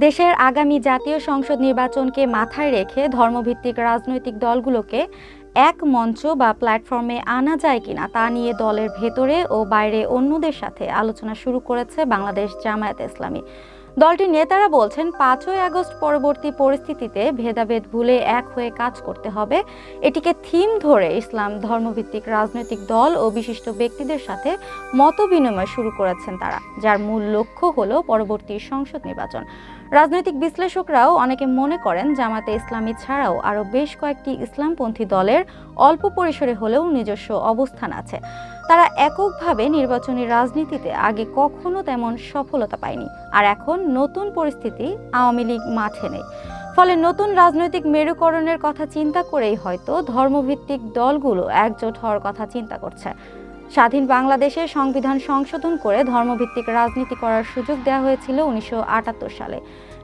দেশের আগামী জাতীয় সংসদ নির্বাচনকে মাথায় রেখে ধর্মভিত্তিক রাজনৈতিক দলগুলোকে এক মঞ্চ বা প্ল্যাটফর্মে আনা যায় কিনা তা নিয়ে দলের ভেতরে ও বাইরে অন্যদের সাথে আলোচনা শুরু করেছে বাংলাদেশ জামায়াত ইসলামী। দলটির নেতারা বলছেন, পাঁচই আগস্ট পরবর্তী পরিস্থিতিতে ভেদাভেদ ভুলে এক হয়ে কাজ করতে হবে। এটিকে থিম ধরে ইসলাম ধর্মভিত্তিক রাজনৈতিক দল ও বিশিষ্ট ব্যক্তিদের সাথে মত বিনিময় শুরু করেছেন তারা, যার মূল লক্ষ্য হলো পরবর্তী সংসদ নির্বাচন। রাজনৈতিক বিশ্লেষকরাও অনেকে মনে করেন, জামাতে ইসলামী ছাড়াও আরও বেশ কয়েকটি ইসলামপন্থী দলের অল্প পরিসরে হলেও নিজস্ব অবস্থান আছে। তারা এককভাবে নির্বাচনী রাজনীতিতে আগে কখনো তেমন সফলতা পায়নি, আর এখন নতুন পরিস্থিতি আওয়ামী লীগ মাঠে নেই। ফলে নতুন রাজনৈতিক মেরুকরণের কথা চিন্তা করেই হয়তো ধর্মভিত্তিক দলগুলো একজোট হওয়ার কথা চিন্তা করছে। স্বাধীন বাংলাদেশের সংবিধান সংশোধন করে ধর্মভিত্তিক রাজনীতি করার সুযোগ দেওয়া হয়েছিল উনিশশো আটাত্তর সালে।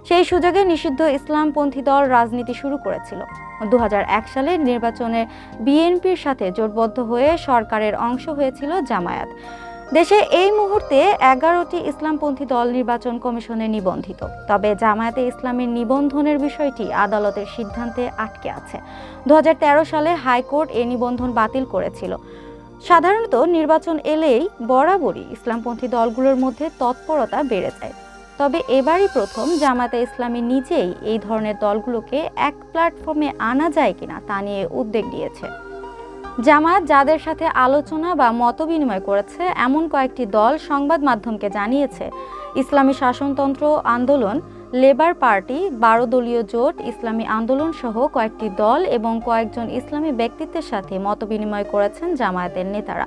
সেই সুযোগে নিষিদ্ধ ইসলামপন্থী দল রাজনীতি শুরু করেছিল। দু সালের নির্বাচনে বিএনপির সাথে জোটবদ্ধ হয়ে সরকারের অংশ হয়েছিল জামায়াত। দেশে এই মুহূর্তে এগারোটি ইসলামপন্থী দল নির্বাচন কমিশনে নিবন্ধিত। তবে জামায়াতে ইসলামের নিবন্ধনের বিষয়টি আদালতের সিদ্ধান্তে আটকে আছে। দু হাজার তেরো সালে হাইকোর্ট এ নিবন্ধন বাতিল করেছিল। সাধারণত নির্বাচন এলেই বরাবরই ইসলামপন্থী দলগুলোর মধ্যে তৎপরতা বেড়ে যায়। তবে এবারই প্রথম জামায়াতে ইসলামী নিজেই এই ধরনের দলগুলোকে এক প্ল্যাটফর্মে আনা যায় কিনা তা নিয়ে উদ্বেগ দিয়েছে। জামায়াত যাদের সাথে আলোচনা বা মতবিনিময় করেছে, এমন কয়েকটি দল সংবাদ মাধ্যমকে জানিয়েছে, ইসলামী শাসনতন্ত্র আন্দোলন, লেবার পার্টি, বারো দলীয় জোট, ইসলামী আন্দোলন সহ কয়েকটি দল এবং কয়েকজন ইসলামী ব্যক্তিত্বের সাথে মতবিনিময় করেছেন জামায়াতের নেতারা।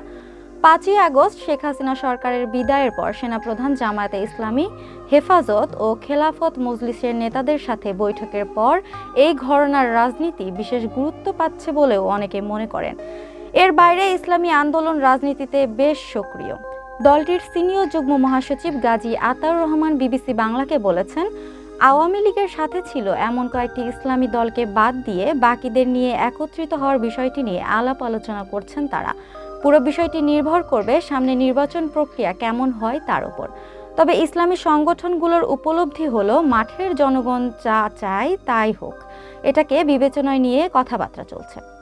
পাঁচই আগস্ট শেখ হাসিনা সরকারের বিদায়ের পর সেনাপ্রধান জামায়াতে ইসলামী হেফাজত ও খেলাফত মজলিসের নেতাদের সাথে বৈঠকের পর এই ঘরনার রাজনীতি বিশেষ গুরুত্ব পাচ্ছে বলেও অনেকে মনে করেন। এর বাইরে ইসলামী আন্দোলন রাজনীতিতে বেশ সক্রিয়। দলটির সিনিয়র যুগ্ম মহাসচিব গাজী আতাউর রহমান বিবিসি বাংলাকে বলেছেন, আওয়ামী লীগের সাথে ছিল এমন কয়েকটি ইসলামী দলকে বাদ দিয়ে বাকিদের নিয়ে একত্রিত হওয়ার বিষয়টি নিয়ে আলাপ আলোচনা করছেন তারা। পুরো বিষয়টি নির্ভর করবে সামনে নির্বাচন প্রক্রিয়া কেমন হয় তার উপর। তবে ইসলামী সংগঠনগুলোর উপলব্ধি হলো, মাঠের জনগণ যা চায় তাই হোক। এটাকে বিবেচনায় নিয়ে কথাবার্তা চলছে।